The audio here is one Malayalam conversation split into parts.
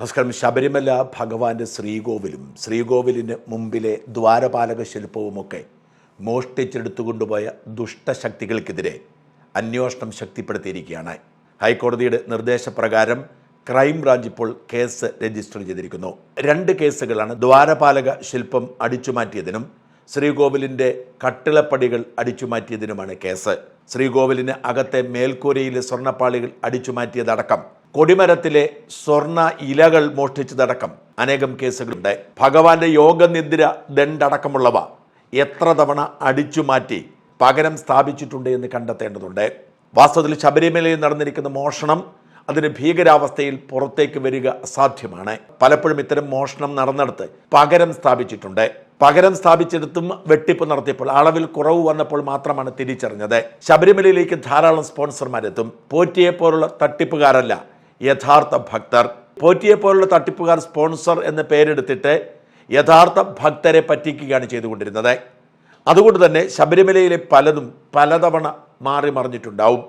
നമസ്കാരം. ശബരിമല ഭഗവാന്റെ ശ്രീകോവിലും ശ്രീകോവിലിന് മുമ്പിലെ ദ്വാരപാലക ശില്പവുമൊക്കെ മോഷ്ടിച്ചെടുത്തുകൊണ്ടുപോയ ദുഷ്ടശക്തികൾക്കെതിരെ അന്വേഷണം ശക്തിപ്പെടുത്തിയിരിക്കുകയാണ്. ഹൈക്കോടതിയുടെ നിർദ്ദേശപ്രകാരം ക്രൈംബ്രാഞ്ച് ഇപ്പോൾ കേസ് രജിസ്റ്റർ ചെയ്തിരിക്കുന്നു. രണ്ട് കേസുകളാണ് ദ്വാരപാലക ശില്പം അടിച്ചുമാറ്റിയതിനും ശ്രീകോവിലിന്റെ കട്ടിളപ്പടികൾ അടിച്ചുമാറ്റിയതിനുമാണ് കേസ്. ശ്രീകോവിലിന് അകത്തെ മേൽക്കൂരയിലെ സ്വർണപ്പാളികൾ അടിച്ചുമാറ്റിയതടക്കം കൊടിമരത്തിലെ സ്വർണ ഇലകൾ മോഷ്ടിച്ചതടക്കം അനേകം കേസുകളുണ്ട്. ഭഗവാന്റെ യോഗനിദ്ര ദണ്ടടക്കമുള്ളവ എത്ര തവണ അടിച്ചു മാറ്റി പകരം സ്ഥാപിച്ചിട്ടുണ്ട് എന്ന് കണ്ടെത്തേണ്ടതുണ്ട്. വാസ്തവത്തിൽ ശബരിമലയിൽ നടന്നിരിക്കുന്ന മോഷണം അതിന് ഭീകരാവസ്ഥയിൽ പുറത്തേക്ക് വരിക അസാധ്യമാണ്. പലപ്പോഴും ഇത്തരം മോഷണം നടന്നിടത്ത് പകരം സ്ഥാപിച്ചിട്ടുണ്ട്. പകരം സ്ഥാപിച്ചെടുത്തും വെട്ടിപ്പ് നടത്തിയപ്പോൾ അളവിൽ കുറവ് വന്നപ്പോൾ മാത്രമാണ് തിരിച്ചറിഞ്ഞത്. ശബരിമലയിലേക്ക് ധാരാളം സ്പോൺസർമാരെത്തും. പോറ്റിയെ പോലുള്ള തട്ടിപ്പുകാരല്ല യഥാർത്ഥ ഭക്തർ. പോറ്റിയെ പോലുള്ള തട്ടിപ്പുകാർ സ്പോൺസർ എന്ന പേരെടുത്തിട്ട് യഥാർത്ഥ ഭക്തരെ പറ്റിക്കുകയാണ് ചെയ്തുകൊണ്ടിരുന്നത്. അതുകൊണ്ട് തന്നെ ശബരിമലയിലെ പലതും പലതവണ മാറി മറിഞ്ഞിട്ടുണ്ടാവും.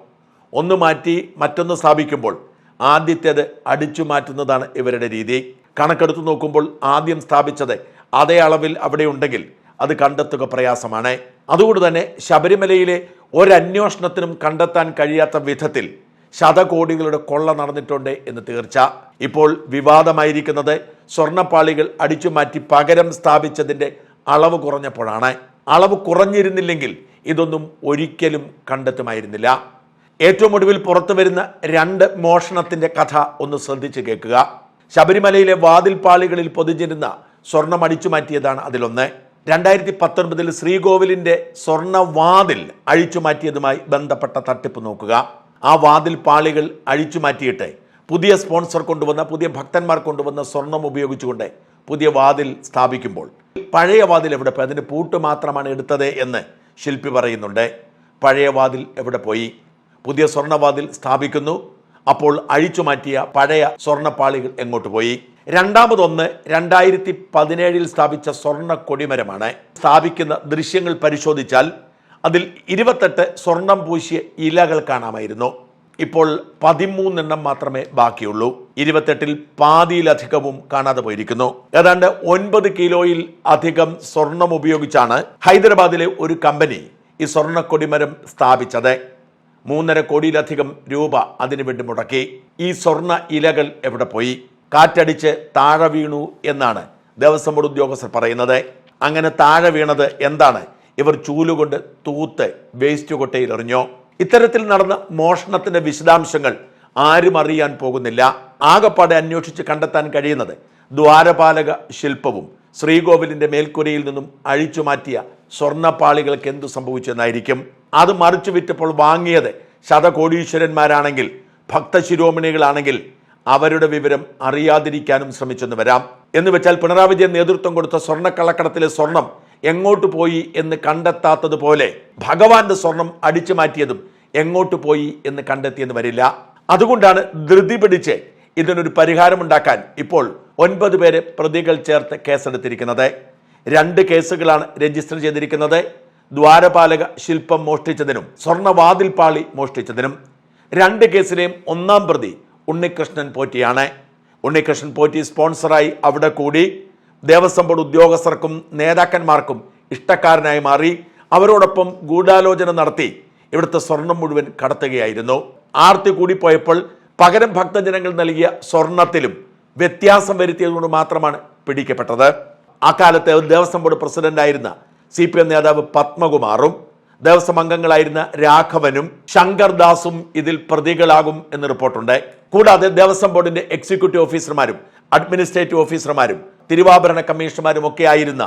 ഒന്ന് മാറ്റി മറ്റൊന്ന് സ്ഥാപിക്കുമ്പോൾ ആദ്യത്തേത് അടിച്ചു മാറ്റുന്നതാണ് ഇവരുടെ രീതി. കണക്കെടുത്ത് നോക്കുമ്പോൾ ആദ്യം സ്ഥാപിച്ചത് അതേ അളവിൽ അവിടെ ഉണ്ടെങ്കിൽ അത് കണ്ടെത്തുക പ്രയാസമാണ്. അതുകൊണ്ട് തന്നെ ശബരിമലയിലെ ഒരന്വേഷണത്തിനും കണ്ടെത്താൻ കഴിയാത്ത വിധത്തിൽ ശതകോടികളുടെ കൊള്ള നടന്നിട്ടുണ്ട് എന്ന് തീർച്ച. ഇപ്പോൾ വിവാദമായിരിക്കുന്നത് സ്വർണപ്പാളികൾ അടിച്ചു മാറ്റി പകരം സ്ഥാപിച്ചതിന്റെ അളവ് കുറഞ്ഞപ്പോഴാണ്. അളവ് കുറഞ്ഞിരുന്നില്ലെങ്കിൽ ഇതൊന്നും ഒരിക്കലും കണ്ടെത്തുമായിരുന്നില്ല. ഏറ്റവും ഒടുവിൽ പുറത്തു വരുന്ന രണ്ട് മോഷണത്തിന്റെ കഥ ഒന്ന് ശ്രദ്ധിച്ചു കേൾക്കുക. ശബരിമലയിലെ വാതിൽപ്പാളികളിൽ പൊതിഞ്ഞിരുന്ന സ്വർണം അടിച്ചു മാറ്റിയതാണ് അതിലൊന്ന്. രണ്ടായിരത്തി പത്തൊൻപതിൽ ശ്രീകോവിലിന്റെ സ്വർണവാതിൽ അഴിച്ചു മാറ്റിയതുമായി ബന്ധപ്പെട്ട തട്ടിപ്പ് നോക്കുക. ആ വാതിൽ പാളികൾ അഴിച്ചു മാറ്റിയിട്ട് പുതിയ സ്പോൺസർ കൊണ്ടുവന്ന പുതിയ ഭക്തന്മാർ കൊണ്ടുവന്ന സ്വർണം ഉപയോഗിച്ചുകൊണ്ട് പുതിയ വാതിൽ സ്ഥാപിക്കുമ്പോൾ പഴയ വാതിൽ എവിടെ പോയി? അതിന് പൂട്ട് മാത്രമാണ് എടുത്തത് എന്ന് ശില്പി പറയുന്നുണ്ട്. പഴയ വാതിൽ എവിടെ പോയി? പുതിയ സ്വർണവാതിൽ സ്ഥാപിക്കുന്നു. അപ്പോൾ അഴിച്ചു മാറ്റിയ പഴയ സ്വർണപ്പാളികൾ എങ്ങോട്ട് പോയി? രണ്ടാമതൊന്ന് രണ്ടായിരത്തി പതിനേഴിൽ സ്ഥാപിച്ച സ്വർണ കൊടിമരമാണ്. സ്ഥാപിക്കുന്ന ദൃശ്യങ്ങൾ പരിശോധിച്ചാൽ അതിൽ ഇരുപത്തെട്ട് സ്വർണം പൂശിയ ഇലകൾ കാണാമായിരുന്നു. ഇപ്പോൾ പതിമൂന്നെണ്ണം മാത്രമേ ബാക്കിയുള്ളൂ. ഇരുപത്തെട്ടിൽ പാതിയിലധികവും കാണാതെ പോയിരിക്കുന്നു. ഏതാണ്ട് ഒൻപത് കിലോയിൽ അധികം സ്വർണം ഉപയോഗിച്ചാണ് ഹൈദരാബാദിലെ ഒരു കമ്പനി ഈ സ്വർണ കൊടിമരം സ്ഥാപിച്ചത്. മൂന്നര കോടിയിലധികം രൂപ അതിനുവേണ്ടി മുടക്കി. ഈ സ്വർണ ഇലകൾ എവിടെ പോയി? കാറ്റടിച്ച് താഴെ വീണു എന്നാണ് ദേവസ്വം ബോർഡ് ഉദ്യോഗസ്ഥർ പറയുന്നത്. അങ്ങനെ താഴെ വീണത് എന്താണ്? ഇവർ ചൂലുകൊണ്ട് തൂത്ത് വേസ്റ്റ് കൊട്ടയിൽ എറിഞ്ഞോ ഇത്തരത്തിൽ നടന്ന മോഷണത്തിന്റെ വിശദാംശങ്ങൾ ആരും അറിയാൻ പോകുന്നില്ല. ആകപ്പാടെ അന്വേഷിച്ച് കണ്ടെത്താൻ കഴിയുന്നത് ദ്വാരപാലക ശില്പവും ശ്രീകോവിലിന്റെ മേൽക്കുരയിൽ നിന്നും അഴിച്ചു മാറ്റിയ സ്വർണപ്പാളികൾക്ക് എന്തു സംഭവിച്ചെന്നായിരിക്കും. അത് മറിച്ചു വിറ്റപ്പോൾ വാങ്ങിയത് ശതകോടീശ്വരന്മാരാണെങ്കിൽ ഭക്തശിരോമണികളാണെങ്കിൽ അവരുടെ വിവരം അറിയാതിരിക്കാനും ശ്രമിച്ചെന്ന് വരാം. എന്ന് വെച്ചാൽ പിണറായി വിജയൻ നേതൃത്വം കൊടുത്ത സ്വർണക്കള്ളക്കടത്തിലെ സ്വർണം എങ്ങോട്ട് പോയി എന്ന് കണ്ടെത്താത്തതുപോലെ ഭഗവാന്റെ സ്വർണം അടിച്ചു മാറ്റിയതും എങ്ങോട്ട് പോയി എന്ന് കണ്ടെത്തിയെന്ന് വരില്ല. അതുകൊണ്ടാണ് ധൃതി പിടിച്ച് ഇതിനൊരു പരിഹാരമുണ്ടാക്കാൻ ഇപ്പോൾ ഒൻപത് പേരെ പ്രതികൾ ചേർത്ത് കേസെടുത്തിരിക്കുന്നത്. രണ്ട് കേസുകളാണ് രജിസ്റ്റർ ചെയ്തിരിക്കുന്നത്. ദ്വാരപാലക ശില്പം മോഷ്ടിച്ചതിനും സ്വർണവാതിൽപാളി മോഷ്ടിച്ചതിനും. രണ്ട് കേസിലെയും ഒന്നാം പ്രതി ഉണ്ണികൃഷ്ണൻ പോറ്റിയാണ്. ഉണ്ണികൃഷ്ണൻ പോറ്റി സ്പോൺസറായി അവിടെ കൂടി. ദേവസ്വം ബോർഡ് ഉദ്യോഗസ്ഥർക്കും നേതാക്കന്മാർക്കും ഇഷ്ടക്കാരനായി മാറി അവരോടൊപ്പം ഗൂഢാലോചന നടത്തി ഇവിടുത്തെ സ്വർണം മുഴുവൻ കടത്തുകയായിരുന്നു. ആർത്തി കൂടിപ്പോയപ്പോൾ പകരം ഭക്തജനങ്ങൾ നൽകിയ സ്വർണത്തിലും വ്യത്യാസം വരുത്തിയതുകൊണ്ട് മാത്രമാണ് പിടിക്കപ്പെട്ടത്. അക്കാലത്തെ ദേവസ്വം ബോർഡ് പ്രസിഡന്റായിരുന്ന സി പി എം നേതാവ് പത്മകുമാറും ദേവസ്വം അംഗങ്ങളായിരുന്ന രാഘവനും ശങ്കർദാസും ഇതിൽ പ്രതികളാകും എന്ന് റിപ്പോർട്ടുണ്ട്. കൂടാതെ ദേവസ്വം ബോർഡിന്റെ എക്സിക്യൂട്ടീവ് ഓഫീസർമാരും അഡ്മിനിസ്ട്രേറ്റീവ് ഓഫീസർമാരും തിരുവാഭരണ കമ്മീഷണർമാരും ഒക്കെ ആയിരുന്ന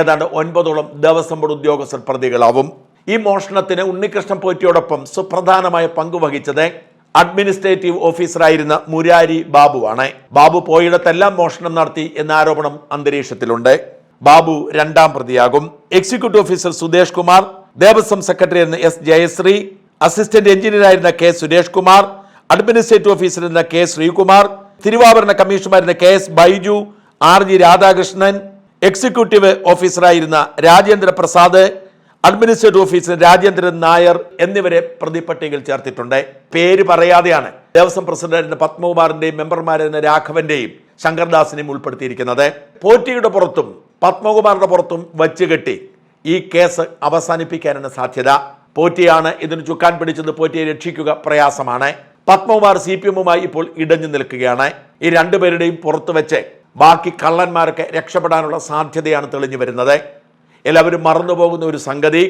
ഏതാണ്ട് ഒൻപതോളം ദേവസ്വം ബോർഡ് ഉദ്യോഗസ്ഥർ പ്രതികളാവും. ഈ മോഷണത്തിന് ഉണ്ണികൃഷ്ണൻ പോറ്റിയോടൊപ്പം സുപ്രധാനമായ പങ്കുവഹിച്ചത് അഡ്മിനിസ്ട്രേറ്റീവ് ഓഫീസറായിരുന്ന മുരാരി ബാബുവാണ്. ബാബു പോയിടത്തെല്ലാം മോഷണം നടത്തി എന്ന ആരോപണം അന്തരീക്ഷത്തിലുണ്ട്. ബാബു രണ്ടാം പ്രതിയാകും. Executive officer Sudesh Kumar Devaswom secretary ആയിരുന്ന എസ് ജയശ്രീ അസിസ്റ്റന്റ് എഞ്ചിനീയർ ആയിരുന്ന K Suresh Kumar administrative officer എന്ന കെ ശ്രീകുമാർ തിരുവാഭരണ കമ്മീഷണറായിരുന്ന K S Baiju R G Radhakrishnan executive ഓഫീസറായിരുന്ന Rajendra Prasad administrative officer Rajendran Nair എന്നിവരെ പ്രതിപട്ടികയിൽ ചേർത്തിട്ടുണ്ട്. പേര് പറയാതെയാണ് ദേവസ്വം പ്രസിഡന്റിന്റെ പത്മകുമാറിന്റെയും മെമ്പർമാരായിരുന്ന രാഘവന്റെയും ശങ്കർദാസിനെയും ഉൾപ്പെടുത്തിയിരിക്കുന്നത്. പോറ്റിയുടെ പുറത്തും പത്മകുമാറിന്റെ പുറത്തും വച്ച് കെട്ടി ഈ കേസ് അവസാനിപ്പിക്കാനാണ് സാധ്യത. പോറ്റിയാണ് ഇതിന് ചുക്കാൻ പിടിച്ചത്. പോറ്റിയെ രക്ഷിക്കുക പ്രയാസമാണ്. പത്മകുമാർ സി പി എമ്മുമായി ഇപ്പോൾ ഇടഞ്ഞു നിൽക്കുകയാണ്. ഈ രണ്ടുപേരുടെയും പുറത്തു വെച്ച് ബാക്കി കള്ളന്മാരൊക്കെ രക്ഷപ്പെടാനുള്ള സാധ്യതയാണ് തെളിഞ്ഞു വരുന്നത്. എല്ലാവരും മറന്നുപോകുന്ന ഒരു സംഗതി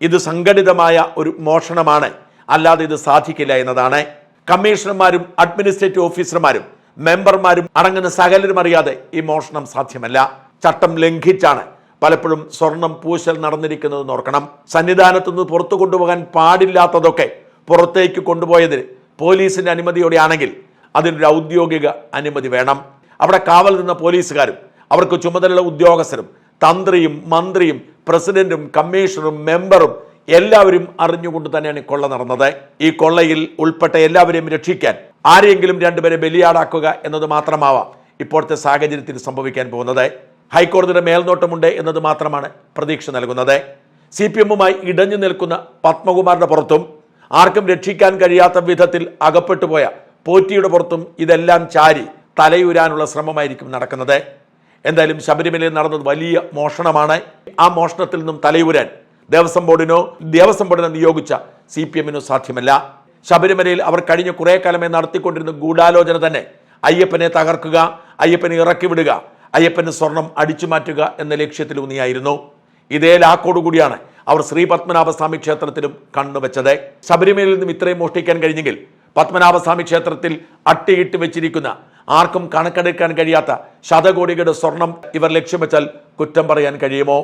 ഇത് സംഘടിതമായ ഒരു മോഷണമാണ്. അല്ലാതെ ഇത് സാധിക്കില്ല എന്നതാണ്. കമ്മീഷണർമാരും അഡ്മിനിസ്ട്രേറ്റീവ് ഓഫീസർമാരും മെമ്പർമാരും അടങ്ങുന്ന സകലരും അറിയാതെ ഈ മോഷണം സാധ്യമല്ല. ചട്ടം ലംഘിച്ചാണ് പലപ്പോഴും സ്വർണം പൂശൽ നടന്നിരിക്കുന്നത് ഓർക്കണം. സന്നിധാനത്തു നിന്ന് പുറത്തു കൊണ്ടുപോകാൻ പാടില്ലാത്തതൊക്കെ പുറത്തേക്ക് കൊണ്ടുപോയതിന് പോലീസിന്റെ അനുമതിയോടെയാണെങ്കിൽ അതിനൊരു ഔദ്യോഗിക അനുമതി വേണം. അവിടെ കാവൽ നിന്ന പോലീസുകാരും അവർക്ക് ചുമതലയുള്ള ഉദ്യോഗസ്ഥരും തന്ത്രിയും മന്ത്രിയും പ്രസിഡന്റും കമ്മീഷണറും മെമ്പറും എല്ലാവരും അറിഞ്ഞുകൊണ്ട് തന്നെയാണ് കൊള്ള നടന്നത്. ഈ കൊള്ളയിൽ ഉൾപ്പെട്ട എല്ലാവരെയും രക്ഷിക്കാൻ ആരെയെങ്കിലും രണ്ടുപേരെ ബലിയാടാക്കുക എന്നത് മാത്രമാവാം ഇപ്പോഴത്തെ സാഹചര്യത്തിൽ സംഭവിക്കാൻ പോകുന്നത്. ഹൈക്കോടതിയുടെ മേൽനോട്ടമുണ്ട് എന്നത് മാത്രമാണ് പ്രതീക്ഷ നൽകുന്നത്. സി പി എമ്മുമായി ഇടഞ്ഞു നിൽക്കുന്ന പത്മകുമാറിന്റെ പുറത്തും ആർക്കും രക്ഷിക്കാൻ കഴിയാത്ത വിധത്തിൽ അകപ്പെട്ടുപോയ പോറ്റിയുടെ പുറത്തും ഇതെല്ലാം ചാരി തലയുരാനുള്ള ശ്രമമായിരിക്കും നടക്കുന്നത്. എന്തായാലും ശബരിമലയിൽ നടന്നത് വലിയ മോഷണമാണ്. ആ മോഷണത്തിൽ നിന്നും തലയൂരാൻ ദേവസ്വം ബോർഡിനോ ദേവസ്വം ബോർഡിനെ നിയോഗിച്ച സി പി എമ്മിനോ സാധ്യമല്ല. ശബരിമലയിൽ അവർ കഴിഞ്ഞ കുറെ കാലമേ നടത്തിക്കൊണ്ടിരുന്ന ഗൂഢാലോചന തന്നെ അയ്യപ്പനെ തകർക്കുക അയ്യപ്പനെ ഇറക്കി വിടുക അയ്യപ്പന് സ്വർണം അടിച്ചു മാറ്റുക എന്ന ലക്ഷ്യത്തിലൂന്നിയായിരുന്നു ഇതേ ലാക്കോടുകൂടിയാണ് അവർ ശ്രീ പത്മനാഭസ്വാമി ക്ഷേത്രത്തിലും കണ്ണുവെച്ചത്. ശബരിമലയിൽ നിന്നും ഇത്രയും മോഷ്ടിക്കാൻ കഴിഞ്ഞെങ്കിൽ പത്മനാഭസ്വാമി ക്ഷേത്രത്തിൽ അട്ടിയിട്ട് വെച്ചിരിക്കുന്ന ആർക്കും കണക്കെടുക്കാൻ കഴിയാത്ത ശതകോടികളുടെ സ്വർണം ഇവർ ലക്ഷ്യം വെച്ചാൽ കുറ്റം പറയാൻ കഴിയുമോ?